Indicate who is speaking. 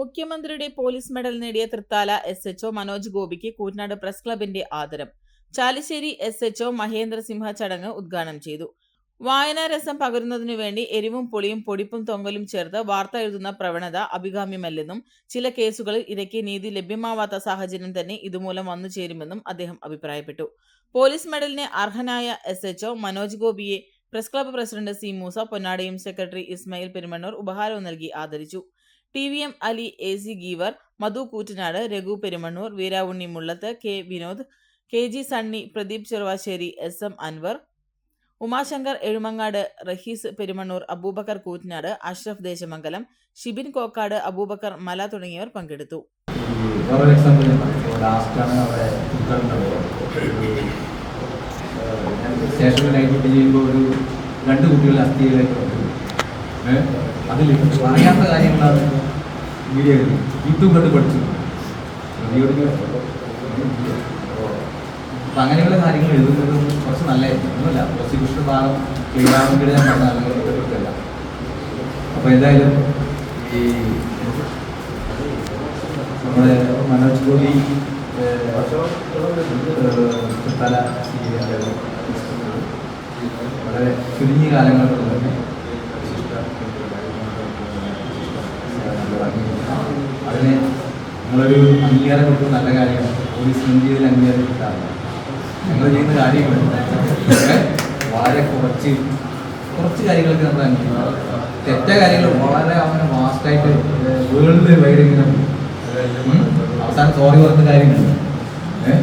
Speaker 1: മുഖ്യമന്ത്രിയുടെ police medal നേടിയ Thrithala S H O Manoj ഗോപിക്ക് കൂറ്റനാട് പ്രസ് ക്ലബിന്റെ ആദരം. ചാലിശ്ശേരി എസ് എച്ച്ഒ മഹേന്ദ്രസിംഹ ചടങ്ങ് ഉദ്ഘാടനം ചെയ്തു. വായനാരസം പകരുന്നതിനു വേണ്ടി എരിവും പൊളിയും പൊടിപ്പും തൊങ്കലും ചേർത്ത് വാർത്ത എഴുതുന്ന പ്രവണത അഭികാമ്യമല്ലെന്നും ചില കേസുകളിൽ ഇരയ്ക്ക് നീതി ലഭ്യമാവാത്ത സാഹചര്യം തന്നെ ഇതുമൂലം വന്നു ചേരുമെന്നും അദ്ദേഹം അഭിപ്രായപ്പെട്ടു. പോലീസ് മെഡലിന് അർഹനായ എസ് എച്ച്ഒ മനോജ് ഗോപിയെ press club president C Moosa പൊന്നാടയും secretary Ismail Perumannur ഉപഹാരവും നൽകി ആദരിച്ചു. T V M Ali A C Geevar Madhu Koottanad Raghu Perumannur Veeravunni Mullath K Vinod K G Sunny Pradeep Cheruvassery S M Anwar Umashankar Ezhumangad Rahees Perumannur Aboobacker Koottanad Ashraf Desamangalam Shibin Kokkad Aboobacker Mala തുടങ്ങിയവർ പങ്കെടുത്തു.
Speaker 2: ഒരു രണ്ട് കുട്ടികളുടെ അസ്ഥിയിലേക്ക് അതിൽ അറിയാത്ത കാര്യങ്ങളാണ് video Hindu കണ്ട് പഠിച്ചു. അങ്ങനെയുള്ള കാര്യങ്ങൾ എഴുതുന്നത് കുറച്ച് നല്ലതായിരിക്കും. ഒന്നുമല്ല പ്രോസിക്യൂഷൻ ഭാഗം വേണ്ടി ഞാൻ പറഞ്ഞ അല്ലെങ്കിൽ അപ്പൊ എന്തായാലും ഈ നമ്മുടെ മനോജ് ഗോപി തല വളരെ ചുരുങ്ങിയ കാലങ്ങൾ കൊണ്ട് തന്നെ അതിന് നിങ്ങളൊരു അംഗീകാരം കൊടുക്കുന്ന നല്ല കാര്യമാണ്. പോലീസ് ഇന്ത്യയിൽ അംഗീകാരം കിട്ടാറില്ല ഞങ്ങൾ ചെയ്യുന്ന കാര്യങ്ങൾ വളരെ കുറച്ച് കുറച്ച് കാര്യങ്ങളൊക്കെ നമ്മൾ അംഗീകാരം തെറ്റായ കാര്യങ്ങൾ വളരെ അവന് വാസ്റ്റായിട്ട് വേൾഡ് വൈഡ് ഇങ്ങനെ. അവസാനം സോറി പറഞ്ഞ കാര്യങ്ങളുണ്ട് ഏഹ്